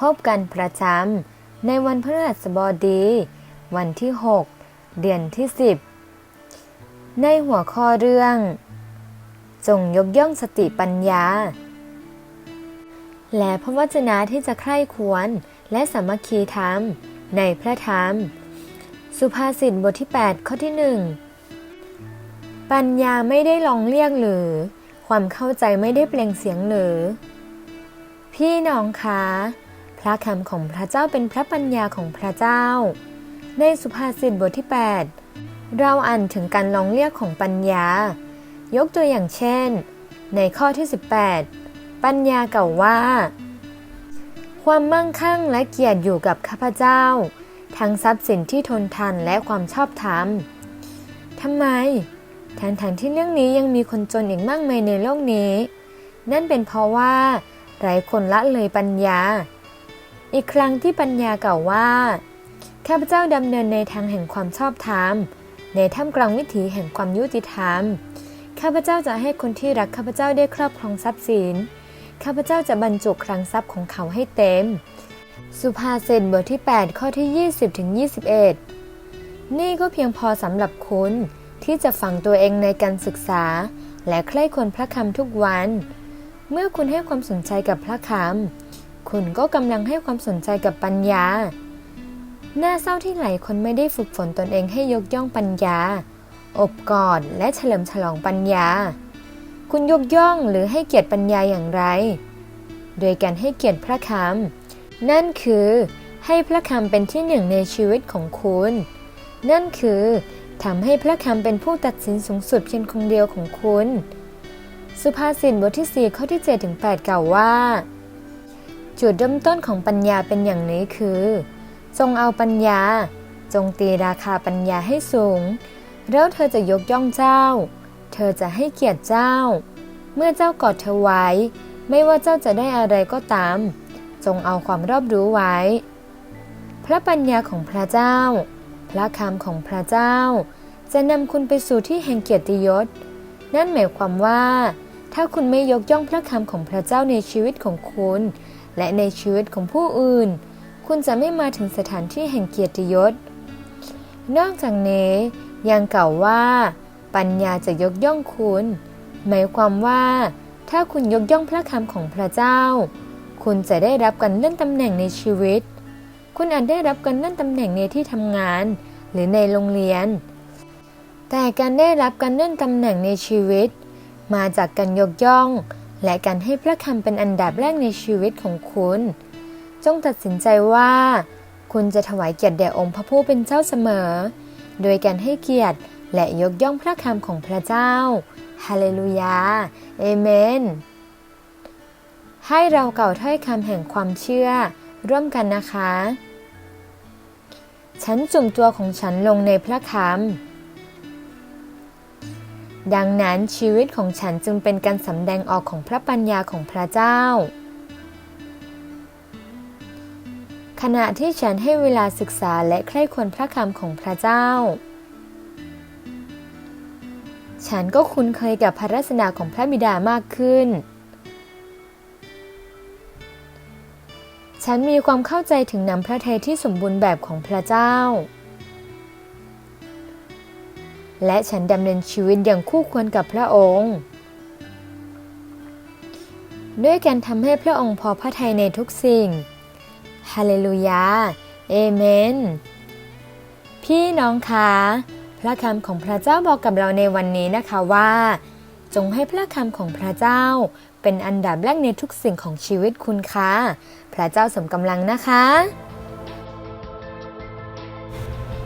พบกันประจำในวันพฤหัสบดี วันที่ 6 เดือนที่ 10 ในหัวข้อเรื่อง จงยกย่องสติปัญญา และพระวจนะที่จะใคร่ควรและสามัคคีธรรม ในพระธรรม สุภาษิตบทที่ 8 ข้อที่ 1 ปัญญาไม่ได้ลองเรียกหรือ ความเข้าใจไม่ได้เปล่งเสียงหรือ พี่น้องคะ พระคำของพระเจ้าเป็นพระปัญญาของพระเจ้า ในสุภาษิตบทที่ 8 เราอ่านถึงการลองเรียกของปัญญา ยกตัวอย่างเช่น ในข้อที่ 18 ปัญญาเก่าว่า ความมั่งคั่งและเกียรติอยู่กับข้าพเจ้า ทั้งทรัพย์สินที่ทนทานและความชอบธรรมทำไมทั้งทที่เรื่องนี้ยังมีคนจนอีกมากมายในโลกนี้ นั่นเป็นเพราะว่าหลายคนละเลยปัญญา อีกครั้งที่ปัญญาเก่าว่าข้าพเจ้าดำเนินในทางแห่งความชอบธรรม ในท่ามกลางวิถีแห่งความยุติธรรม ข้าพเจ้าจะให้คนที่รักข้าพเจ้าได้ครอบครองทรัพย์สิน ข้าพเจ้าจะบรรจุคลังทรัพย์ของเขาให้เต็ม สุภาษิตบทที่ 8 ข้อที่ 20ถึง21 นี่ก็เพียงพอสำหรับคุณที่จะฝังตัวเองในการศึกษา และใคร่ควรพระคำทุกวัน เมื่อคุณให้ความสนใจกับพระคำ คุณก็กำลังให้ความสนใจกับปัญญา น่าเศร้าที่หลายคนไม่ได้ฝึกฝนตนเองให้ยกย่องปัญญา อบกอดและเฉลิมฉลองปัญญา คุณยกย่องหรือให้เกียรติปัญญาอย่างไร โดยการให้เกียรติพระคำ นั่นคือให้พระคำเป็นที่หนึ่งในชีวิตของคุณ นั่นคือทำให้พระคำเป็นผู้ตัดสินสูงสุดเพียงคนเดียวของคุณ สุภาษิตบทที่ 4 ข้อที่ 7 ถึง 8 กล่าวว่า จุดเริ่มต้นของปัญญาเป็นอย่างนี้คือ จงเอาปัญญา จงตีราคาปัญญาให้สูง แล้วเธอจะยกย่องเจ้า เธอจะให้เกียรติเจ้า เมื่อเจ้ากอดเธอไว้ ไม่ว่าเจ้าจะได้อะไรก็ตาม จงเอาความรอบรู้ไว้ พระปัญญาของพระเจ้า พระคำของพระเจ้า จะนำคุณไปสู่ที่แห่งเกียรติยศ นั่นหมายความว่า ถ้าคุณไม่ยกย่องพระคำของพระเจ้าในชีวิตของคุณ และในชีวิตของผู้อื่น คุณจะไม่มาถึงสถานที่แห่งเกียรติยศ นอกจากนี้ยังกล่าวว่า ปัญญาจะยกย่องคุณ หมายความว่า ถ้าคุณยกย่องพระคำของพระเจ้า คุณจะได้รับการเลื่อนตำแหน่งในชีวิต คุณอาจได้รับการเลื่อนตำแหน่งในที่ทำงาน หรือในโรงเรียน แต่การได้รับการเลื่อนตำแหน่งในชีวิต มาจากการยกย่อง และการให้พระคำเป็นอันดับแรกในชีวิตของคุณ จงตัดสินใจว่า คุณจะถวายเกียรติแด่องค์พระผู้เป็นเจ้าเสมอ โดยการให้เกียรติและยกย่องพระคำของพระเจ้า ฮาเลลูยา เอเมน ให้เราเก่าถ้อยคำแห่งความเชื่อ ร่วมกันนะคะ ฉันจุ่มตัวของฉันลงในพระคำ ดังนั้นชีวิตของฉันจึงเป็นการสำแดงออกของพระปัญญาของพระเจ้า ขณะที่ฉันให้เวลาศึกษาและใคร่ควรพระคำของพระเจ้า ฉันก็คุ้นเคยกับพระรัศนาของพระบิดามากขึ้น ฉันมีความเข้าใจถึงนำพระทัยที่สมบูรณ์แบบของพระเจ้า และฉันดำเนินชีวิตอย่างคู่ควรกับพระองค์ ด้วยการทำให้พระองค์พอพระทัยในทุกสิ่ง ฮาเลลูยา เอเมน พี่น้องคะ พระคำของพระเจ้าบอกกับเราในวันนี้นะคะว่า จงให้พระคำของพระเจ้าเป็นอันดับแรกในทุกสิ่งของชีวิตคุณคะ พระเจ้าสมกำลังนะคะ